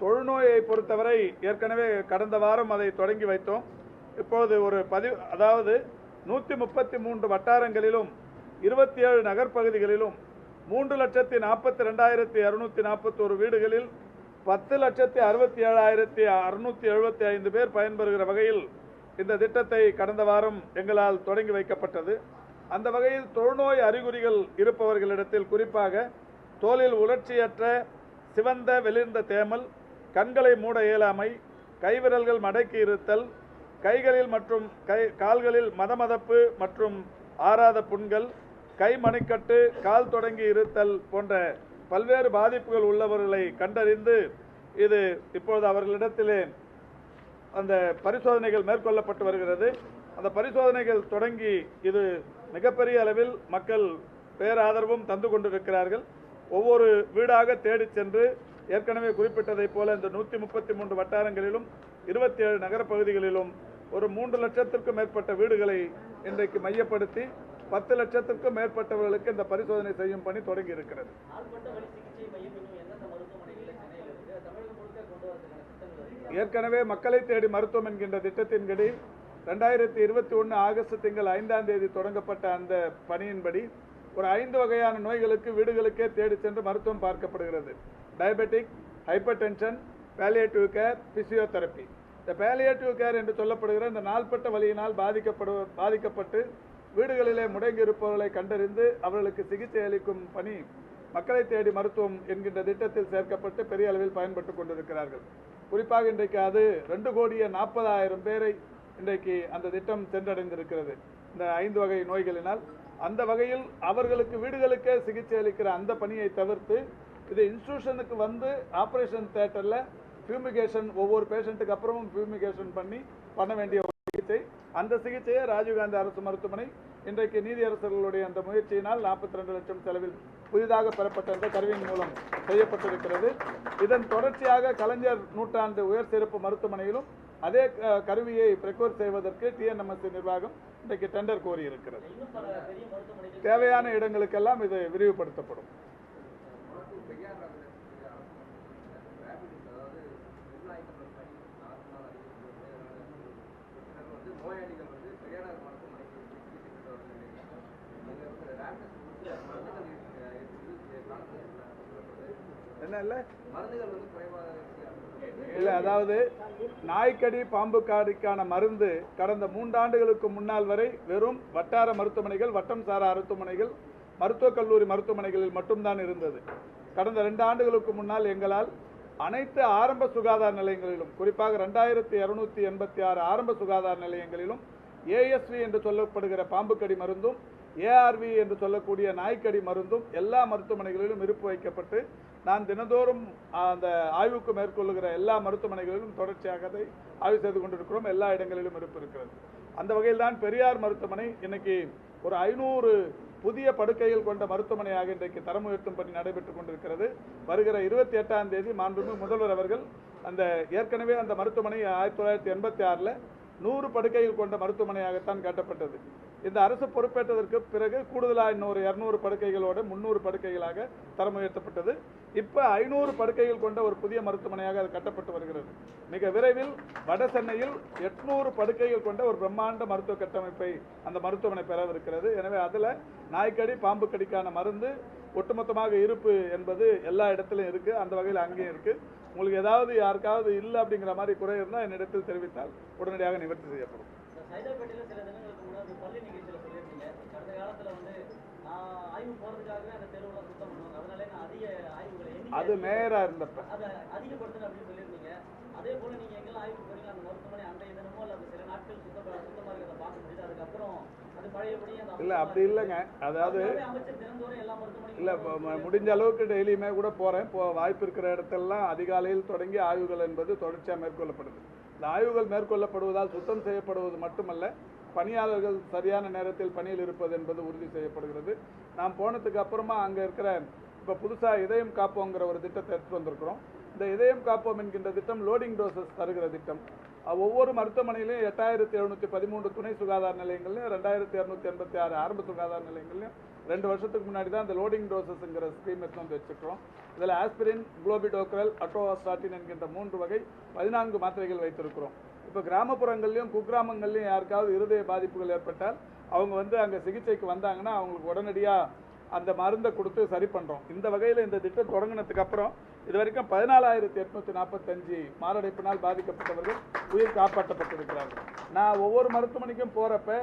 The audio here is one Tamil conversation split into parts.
தொழுநோயை பொறுத்தவரை ஏற்கனவே கடந்த வாரம் அதை தொடங்கி வைத்தோம். இப்பொழுது ஒரு பதிவு அதாவது நூற்றி முப்பத்தி மூன்று வட்டாரங்களிலும் இருபத்தி ஏழு நகர்ப்பகுதிகளிலும் மூன்று லட்சத்தி நாற்பத்தி ரெண்டாயிரத்தி இரநூத்தி நாற்பத்தோரு வீடுகளில் பத்து லட்சத்தி அறுபத்தி ஏழாயிரத்தி அறுநூற்றி எழுபத்தி ஐந்து பேர் பயன்பெறுகிற வகையில் இந்த திட்டத்தை கடந்த வாரம் எங்களால் தொடங்கி வைக்கப்பட்டது. அந்த வகையில் தொழுநோய் அறிகுறிகள் இருப்பவர்களிடத்தில் குறிப்பாக தோலில் உலர்ச்சியற்ற சிவந்த வெளிர்ந்த தேமல் கண்களை மூட இயலாமை கைவிரல்கள் மடக்கி இருத்தல் கைகளில் மற்றும் கை கால்களில் மதமதப்பு மற்றும் ஆறாத புண்கள் கை மணிக்கட்டு கால் தொடங்கி இருத்தல் போன்ற பல்வேறு பாதிப்புகள் உள்ளவர்களை கண்டறிந்து இது இப்பொழுது அவர்களிடத்திலே அந்த பரிசோதனைகள் மேற்கொள்ளப்பட்டு வருகிறது. அந்த பரிசோதனைகள் தொடங்கி இது மிகப்பெரிய அளவில் மக்கள் பேராதரவும் தந்து கொண்டிருக்கிறார்கள். ஒவ்வொரு வீடாக தேடிச் சென்று ஏற்கனவே குறிப்பிட்டதைப் போல இந்த நூற்றி முப்பத்தி மூன்று வட்டாரங்களிலும் இருபத்தி ஏழு நகரப்பகுதிகளிலும் ஒரு மூன்று லட்சத்திற்கும் மேற்பட்ட வீடுகளை இன்றைக்கு மையப்படுத்தி பத்து லட்சத்திற்கும் மேற்பட்டவர்களுக்கு இந்த பரிசோதனை செய்யும் பணி தொடங்கி இருக்கிறது. ஏற்கனவே மக்களை தேடி மருத்துவம் என்கின்ற திட்டத்தின் ரெண்டாயிரத்தி இருபத்தி ஒன்று ஆகஸ்ட் திங்கள் ஐந்தாம் தேதி தொடங்கப்பட்ட அந்த பணியின்படி ஒரு ஐந்து வகையான நோய்களுக்கு வீடுகளுக்கே தேடி சென்று மருத்துவம் பார்க்கப்படுகிறது. Diabetic hypertension palliative care physiotherapy இந்த பேலியேட்டிவ் கேர் என்று சொல்லப்படுகிற இந்த நாள்பட்ட வழியினால் பாதிக்கப்படு பாதிக்கப்பட்டு வீடுகளிலே முடங்கி இருப்பவர்களை கண்டறிந்து அவர்களுக்கு சிகிச்சை அளிக்கும் பணி மக்களை தேடி மருத்துவம் என்கின்ற திட்டத்தில் சேர்க்கப்பட்டு பெரிய அளவில் பயன்பட்டு கொண்டிருக்கிறார்கள். குறிப்பாக இன்றைக்கு அது ரெண்டு கோடியே நாற்பதாயிரம் பேரை இன்றைக்கு அந்த திட்டம் சென்றடைந்திருக்கிறது. இந்த ஐந்து வகை நோய்களினால் அந்த வகையில் அவர்களுக்கு வீடுகளுக்கே சிகிச்சை அளிக்கிற அந்த பணியை தவிர்த்து இது இன்ஸ்டியூஷனுக்கு வந்து ஆப்ரேஷன் தேட்டரில் ஃபியூமிகேஷன் ஒவ்வொரு பேஷண்ட்டுக்கு அப்புறமும் ஃபியூமிகேஷன் பண்ணி பண்ண வேண்டிய ஒரு சிகிச்சை. அந்த சிகிச்சையை ராஜீவ்காந்தி அரசு மருத்துவமனை இன்றைக்கு நீதியரசர்களுடைய அந்த முயற்சியினால் நாற்பத்தி ரெண்டு லட்சம் செலவில் புதிதாக பெறப்பட்ட அந்த கருவியின் மூலம் செய்யப்பட்டிருக்கிறது. இதன் தொடர்ச்சியாக கலைஞர் நூற்றாண்டு உயர் சிறப்பு மருத்துவமனையிலும் அதே கருவியை பிரக்கோர் செய்வதற்கு டிஎன்எம்எஸ்சி நிர்வாகம் இன்றைக்கு டெண்டர் கோரியிருக்கிறது. தேவையான இடங்களுக்கெல்லாம் இது விரிவுபடுத்தப்படும் நோயாளிகள் வந்து சரியான மருத்துவமனைக்கு சிகிச்சை பெற்று வர நிலையில் அங்கே வந்து ரேபிட் மருந்துகள் இருக்குது காலத்தில் என்ன இல்லை. இல்லை அதாவது நாய்க்கடி பாம்பு காடிக்கான மருந்து கடந்த மூன்றாண்டுகளுக்கு முன்னால் வரை வெறும் வட்டார மருத்துவமனைகள் வட்டம் சாரா மருத்துவமனைகள் மருத்துவக் கல்லூரி மருத்துவமனைகளில் மட்டும்தான் இருந்தது. கடந்த ரெண்டு ஆண்டுகளுக்கு முன்னால் எங்களால் அனைத்து ஆரம்ப சுகாதார நிலையங்களிலும் குறிப்பாக ரெண்டாயிரத்தி இரநூத்தி எண்பத்தி ஆறு ஆரம்ப சுகாதார நிலையங்களிலும் ஏஎஸ்வி என்று சொல்லப்படுகிற பாம்புக்கடி மருந்தும் ஏஆர்வி என்று சொல்லக்கூடிய நாய்க்கடி மருந்தும் எல்லா மருத்துவமனைகளிலும் இருப்பு வைக்கப்பட்டு நான் தினந்தோறும் அந்த ஆய்வுக்கு மேற்கொள்ளுகிற எல்லா மருத்துவமனைகளிலும் தொடர்ச்சியாக அதை ஆய்வு செய்து கொண்டிருக்கிறோம். எல்லா இடங்களிலும் இருப்பு இருக்கிறது. அந்த வகையில் தான் பெரியார் மருத்துவமனை இன்னைக்கு ஒரு ஐநூறு புதிய படுக்கைகள் கொண்ட மருத்துவமனையாக இன்றைக்கு தரம் உயர்த்தும் பணி நடைபெற்றுக் கொண்டிருக்கிறது. வருகிற இருபத்தி எட்டாம் தேதி மாண்புமிகு முதல்வர் அவர்கள் அந்த ஏற்கனவே அந்த மருத்துவமனை ஆயிரத்தி தொள்ளாயிரத்தி எண்பத்தி ஆறில் நூறு படுக்கைகள் கொண்ட மருத்துவமனையாகத்தான் கட்டப்பட்டது. இந்த அரசு பொறுப்பேற்றதற்கு பிறகு கூடுதலாக இன்னொரு இரநூறு படுக்கைகளோட முந்நூறு படுக்கைகளாக தரம் உயர்த்தப்பட்டது. இப்போ ஐநூறு படுக்கைகள் கொண்ட ஒரு புதிய மருத்துவமனையாக அது கட்டப்பட்டு வருகிறது. மிக விரைவில் வட சென்னையில் எட்நூறு படுக்கைகள் கொண்ட ஒரு பிரம்மாண்ட மருத்துவ கட்டமைப்பை அந்த மருத்துவமனை பெறவிருக்கிறது எனவே அதில் நாய்க்கடி பாம்பு கடிக்கான மருந்து ஒட்டுமொத்தமாக இருப்பு என்பது எல்லா இடத்திலும் இருக்குது அந்த வகையில் அங்கேயும் இருக்குது உங்களுக்கு ஏதாவது யாருக்காவது இல்லை அப்படிங்கிற மாதிரி குறை இருந்தால் என்னிடத்தில் தெரிவித்தால் உடனடியாக நிவர்த்தி செய்யப்படும். சைதாப்பேட்டையில் சில தினங்களுக்கு முன்னாடி பள்ளி நிகழ்ச்சியில் சொல்லியிருந்தீங்க. கடந்த காலத்தில் வந்து ஆய்வு போகிறதுக்காகவே அந்த தெருவெல்லாம் சுத்தம் பண்ணுவாங்க. அதனாலே நான் அதிக ஆய்வுகளை அது மேயரா இருந்தப்ப. அதை அதிகப்படுத்தணும் அப்படின்னு சொல்லியிருந்தீங்க. அதே போல நீங்க எங்கெல்லாம் ஆய்வு போறீங்க அந்த மருத்துவமனை அன்றைய தினமோ அல்லது சில நாட்கள் சுத்தமா சுத்தமா இருக்கிறத பார்க்க முடியுது. அதுக்கப்புறம் அது பழையபடி அந்த இல்லை அப்படி இல்லைங்க. அதாவது அமைச்சர் தினந்தோறும் எல்லா மருத்துவமனையும் இல்லை முடிஞ்ச அளவுக்கு டெய்லியுமே கூட போகிறேன் இப்போ வாய்ப்பு இருக்கிற இடத்தெல்லாம் அதிகாலையில் தொடங்கி ஆய்வுகள் என்பது தொடர்ச்சியாக மேற்கொள்ளப்படுது. இந்த ஆய்வுகள் மேற்கொள்ளப்படுவதால் சுத்தம் செய்யப்படுவது மட்டுமல்ல பணியாளர்கள் சரியான நேரத்தில் பணியில் இருப்பது என்பது உறுதி செய்யப்படுகிறது. நாம் போனதுக்கு அப்புறமா அங்கே இருக்கிற இப்போ புதுசாக இதயம் காப்போங்கிற ஒரு திட்டத்தை எடுத்து வந்திருக்கிறோம். இந்த இதயம் காப்போம் என்கின்ற திட்டம் லோடிங் டோசஸ் தருகிற திட்டம். ஒவ்வொரு மருத்துவமனையிலையும் எட்டாயிரத்தி எழுநூற்றி பதிமூன்று துணை சுகாதார நிலையங்கள்லையும் ரெண்டாயிரத்தி இரநூத்தி எண்பத்தி ஆறு ஆரம்ப சுகாதார நிலையங்கள்லையும் ரெண்டு வருஷத்துக்கு முன்னாடி தான் இந்த லோடிங் டோசஸ்ங்கிற ஸ்கீம் எடுத்து வந்து வச்சுக்கிறோம். இதில் ஆஸ்பிரின் குளோபிடோக்ரல் அட்டோவாஸ்டாட்டின் என்கின்ற மூன்று வகை பதினான்கு மாத்திரைகள் வைத்திருக்கிறோம். இப்போ கிராமப்புறங்கள்லையும் குக்கிராமங்கள்லையும் யாருக்காவது இருதய பாதிப்புகள் ஏற்பட்டால் அவங்க வந்து அங்கே சிகிச்சைக்கு வந்தாங்கன்னா அவங்களுக்கு உடனடியாக அந்த மருந்தை கொடுத்து சரி பண்ணுறோம் இந்த வகையில் இந்த திட்டம் தொடங்கினதுக்கு அப்புறம் இது வரைக்கும் பதினாலாயிரத்தி எட்நூற்றி நாற்பத்தஞ்சு மாரடைப்பினால் பாதிக்கப்பட்டவர்கள் உயிர் காப்பாற்றப்பட்டிருக்கிறார்கள். நான் ஒவ்வொரு மருத்துவமனைக்கும் போகிறப்ப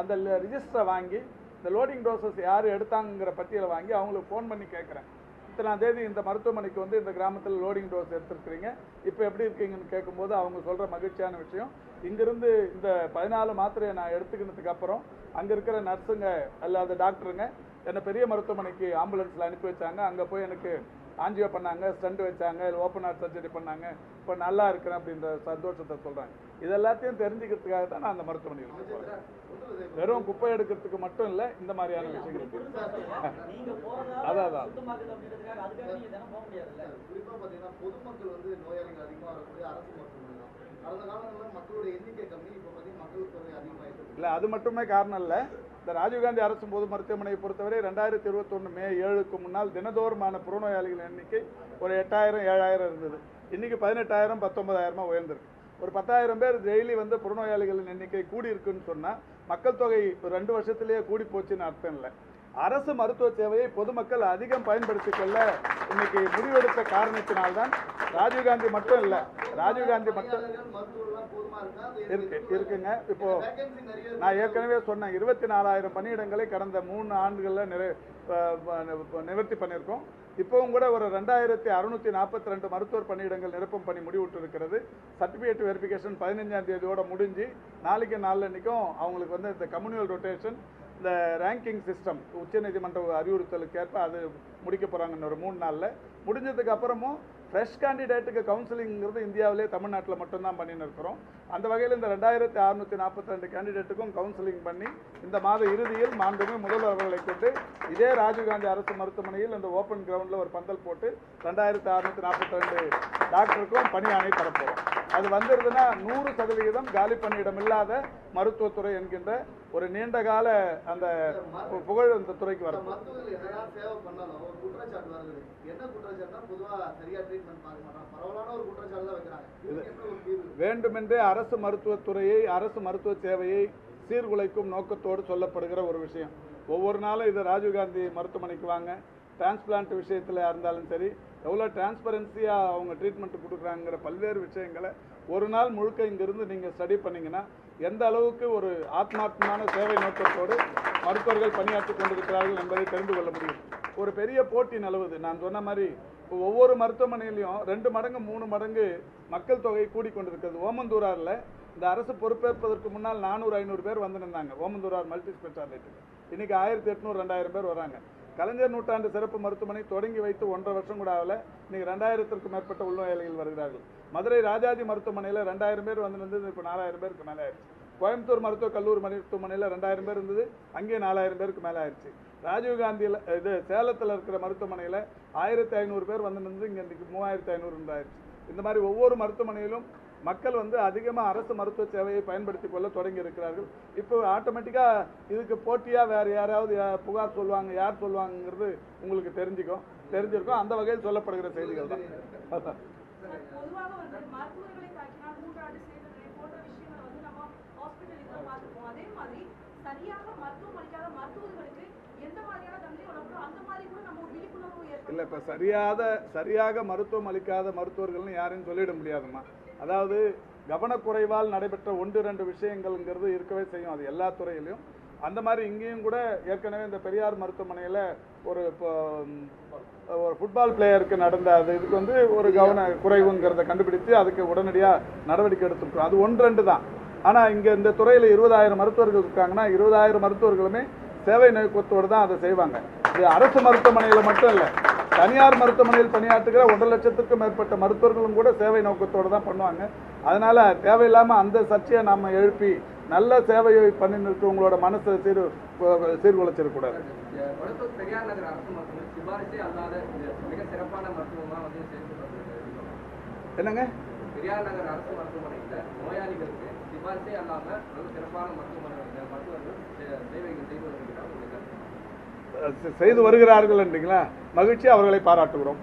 அந்த ரிஜிஸ்டரை வாங்கி இந்த லோடிங் டோசஸ் யார் எடுத்தாங்கிற பட்டியலை வாங்கி அவங்களுக்கு ஃபோன் பண்ணி கேட்குறேன். இத்தனாம் தேதி இந்த மருத்துவமனைக்கு வந்து இந்த கிராமத்தில் லோடிங் டோஸ் எடுத்துருக்கிறீங்க. இப்போ எப்படி இருக்கீங்கன்னு கேட்கும்போது அவங்க சொல்கிற மகிழ்ச்சியான விஷயம். இங்கிருந்து இந்த பதினாலு மாத்திரையை நான் எடுத்துக்கினதுக்கு அப்புறம் அங்கே இருக்கிற நர்ஸுங்க அல்லாத டாக்டருங்க என்னை பெரிய மருத்துவமனைக்கு ஆம்புலன்ஸில் அனுப்பி வச்சாங்க. அங்கே போய் எனக்கு ஆஞ்சியோ பண்ணாங்க ஸ்டண்ட் வச்சாங்க ஓப்பன் ஹார்ட் சர்ஜரி பண்ணாங்க. இப்போ நல்லா இருக்கிறேன் அப்படின்ற சந்தோஷத்தை சொல்கிறாங்க இது எல்லாத்தையும் தெரிஞ்சுக்கிறதுக்காக தான் நான் அந்த மருத்துவமனையில் போகிறேன் வெறும் குப்பை எடுக்கிறதுக்கு மட்டும் இல்லை இந்த மாதிரியான போறதா அதான், அதான். பொதுமக்கள் வந்து நோயாளிகள் அதிகமா இல்லை அது மட்டுமே காரணம் இல்லை. இந்த ராஜீவ்காந்தி அரசு பொது மருத்துவமனையை பொறுத்தவரை ரெண்டாயிரத்தி இருபத்தொன்று மே ஏழுக்கு முன்னால் தினதோறுமான புறநோயாளிகள் எண்ணிக்கை ஒரு எட்டாயிரம் ஏழாயிரம் இருந்தது. இன்றைக்கி பதினெட்டாயிரம் பத்தொன்பதாயிரமாக உயர்ந்திருக்கு. ஒரு பத்தாயிரம் பேர் டெய்லி வந்து புறநோயாளிகளின் எண்ணிக்கை கூடி இருக்குன்னு சொன்னால் மக்கள் தொகை இப்போ ரெண்டு வருஷத்துலேயே கூடி போச்சுன்னு அர்த்தம் இல்லை. அரசு மருத்துவ சேவையை பொதுமக்கள் அதிகம் பயன்படுத்திக்கொள்ள இன்னைக்கு முடிவெடுத்த காரணத்தினால்தான் ராஜீவ்காந்தி மட்டும் இல்லை. ராஜீவ்காந்தி மட்டும் பணியாளர்கள் இருக்கு இருக்குங்க. இப்போ நான் ஏற்கனவே சொன்னேன் இருபத்தி நாலாயிரம் பணியிடங்களை கடந்த மூணு ஆண்டுகளில் நிறை நிவர்த்தி பண்ணியிருக்கோம். இப்போவும் கூட ஒரு ரெண்டாயிரத்தி அறுநூத்தி நாற்பத்தி ரெண்டு மருத்துவர் பணியிடங்கள் நிரப்பும் பணி முடிவுற்று இருக்கிறது சர்டிஃபிகேட் வெரிஃபிகேஷன் பதினஞ்சாம் தேதியோட முடிஞ்சு நாளைக்கு நாளன்னைக்கும் அவங்களுக்கு வந்து இந்த கம்யூனியல் ரொட்டேஷன் இந்த ரேங்கிங் சிஸ்டம் உச்சநீதிமன்ற அறிவுறுத்தலுக்கு ஏற்ப அது முடிக்க போகிறாங்கன்னு ஒரு மூணு நாளில். முடிஞ்சதுக்கு அப்புறமும் ஃப்ரெஷ் கேண்டிடேட்டுக்கு கவுன்சிலிங்கிறது இந்தியாவிலே தமிழ்நாட்டில் மட்டும்தான் பண்ணின்னு இருக்கிறோம். அந்த வகையில் இந்த ரெண்டாயிரத்தி அறுநூற்றி நாற்பத்தி ரெண்டு கேண்டிடேட்டுக்கும் கவுன்சிலிங் பண்ணி இந்த மாத இறுதியில் மாண்புமே முதல்வர் அவர்களை கொண்டு இதே ராஜீவ்காந்தி அரசு மருத்துவமனையில் இந்த ஓப்பன் கிரவுண்டில் ஒரு பந்தல் போட்டு ரெண்டாயிரத்தி அறுநூற்றி நாற்பத்தி ரெண்டு டாக்டருக்கும் பணி ஆணை தரப்போகிறோம் அது வந்துருதுன்னா நூறு சதவிகிதம் காலி பணியிடம் இல்லாத மருத்துவத்துறை என்கின்ற ஒரு நீண்ட கால அந்த பு- புகழ் இந்த துறைக்கு வரும் குற்றச்சாட்டு என்ன குற்றச்சாட்டுனா சரியா வேண்டுமென்றே அரசு மருத்துவத்துறையை அரசு மருத்துவ சேவையை சீர்குலைக்கும் நோக்கத்தோடு சொல்லப்படுகிற ஒரு விஷயம். ஒவ்வொரு நாளும் இது ராஜீவ்காந்தி மருத்துவமனைக்கு வாங்க. டிரான்ஸ்பிளான்ட் விஷயத்தில் இருந்தாலும் சரி எவ்வளோ டிரான்ஸ்பரன்சியாக அவங்க ட்ரீட்மெண்ட் கொடுக்குறாங்கிற பல்வேறு விஷயங்களை ஒரு நாள் முழுக்க இங்கிருந்து நீங்கள் ஸ்டடி பண்ணீங்கன்னா எந்த அளவுக்கு ஒரு ஆத்மார்த்தமான சேவை நோக்கத்தோடு மருத்துவர்கள் பணியாற்றி கொண்டிருக்கிறார்கள் என்பதை தெரிந்து கொள்ள முடியும். ஒரு பெரிய போட்டி நிலவுது. நான் சொன்ன மாதிரி இப்போ ஒவ்வொரு மருத்துவமனையிலையும் ரெண்டு மடங்கு மூணு மடங்கு மக்கள் தொகை கூடிக்கொண்டிருக்கிறது. ஓமந்தூராரில் இந்த அரசு பொறுப்பேற்பதற்கு முன்னால் நானூறு ஐநூறு பேர் வந்துருந்தாங்க ஓமந்தூரார் மல்டி ஸ்பெஷாலிட்டிக்கு இன்றைக்கி ஆயிரத்தி எட்நூறு ரெண்டாயிரம் பேர் வராங்க. கலைஞர் நூற்றாண்டு சிறப்பு மருத்துவமனை தொடங்கி வைத்து ஒன்றரை வருஷம் கூட ஆகல. இன்றைக்கி ரெண்டாயிரத்திற்கும் மேற்பட்ட உள்நோயாளிகள் வருகிறார்கள். மதுரை ராஜாஜி மருத்துவமனையில் ரெண்டாயிரம் பேர் வந்துருந்தது இப்போ நாலாயிரம் பேருக்கு மேலே ஆயிடுச்சு. கோயம்புத்தூர் மருத்துவக் கல்லூரி மருத்துவமனையில் ரெண்டாயிரம் பேர் இருந்தது அங்கேயே நாலாயிரம் பேருக்கு மேலே ஆயிடுச்சு. ராஜீவ்காந்தியில் இது சேலத்தில் இருக்கிற மருத்துவமனையில் ஆயிரத்தி ஐநூறு பேர் வந்து நின்று இங்கே இன்றைக்கி மூவாயிரத்தி ஐநூறு இருந்தாயிருச்சு இந்த மாதிரி ஒவ்வொரு மருத்துவமனையிலும் மக்கள் வந்து அதிகமாக அரசு மருத்துவ சேவையை பயன்படுத்தி கொள்ள தொடங்கி இருக்கிறார்கள். இப்போ ஆட்டோமேட்டிக்காக இதுக்கு போட்டியாக வேறு யாராவது புகார் சொல்லுவாங்க யார் சொல்லுவாங்கங்கிறது உங்களுக்கு தெரிஞ்சுக்கும். தெரிஞ்சிருக்கும். அந்த வகையில் சொல்லப்படுகிற செய்திகள் தான். அதே மாதிரி சரியாக மருத்துவம் மருத்துவர்களுக்கு இல்லை இப்போ சரியாத சரியாக மருத்துவம் அளிக்காத மருத்துவர்கள்னு யாரையும் சொல்லிட முடியாதும்மா. அதாவது கவனக்குறைவால் நடைபெற்ற ஒன்று ரெண்டு விஷயங்கள்ங்கிறது இருக்கவே செய்யும் அது எல்லா துறையிலையும் அந்த மாதிரி இங்கேயும் கூட ஏற்கனவே இந்த பெரியார் மருத்துவமனையில் ஒரு இப்போ, ஒரு ஃபுட்பால் பிளேயருக்கு நடந்த அது இதுக்கு வந்து ஒரு கவன குறைவுங்கிறத கண்டுபிடித்து அதுக்கு உடனடியாக நடவடிக்கை எடுத்துருக்கோம் அது ஒன்று ரெண்டு தான். ஆனால் இங்கே இந்த துறையில் இருபதாயிரம் மருத்துவர்கள் இருக்காங்கன்னா இருபதாயிரம் மருத்துவர்களுமே சேவை நோக்கத்தோடு தான் அதை செய்வாங்க. இது அரசு மருத்துவமனையில் மட்டும் இல்லை தனியார் மருத்துவமனையில் பணியாற்றுகிற ஒன்றரை லட்சத்துக்கும் மேற்பட்ட மருத்துவர்களும் கூட சேவை நோக்கத்தோடு தான் பண்ணுவாங்க. அதனால் தேவையில்லாமல் அந்த சர்ச்சையை நாம் எழுப்பி நல்ல சேவையை பண்ணின்னு இருக்கவங்களோட மனசை சீர் சீர்குலைச்சிடக்கூடாது என்னங்க? பெரியார் நகர் அரசு மருத்துவமனையில் நோயாளிகளுக்கு சிபாரிசே அல்லாமல் நல்ல சிறப்பான மருத்துவமனை மருத்துவர்கள் சேவைகள் செய்து வருகிறார் செய்து வருகிறார்கள் என்றீங்களா? மகிழ்ச்சி அவர்களை பாராட்டுகிறோம்.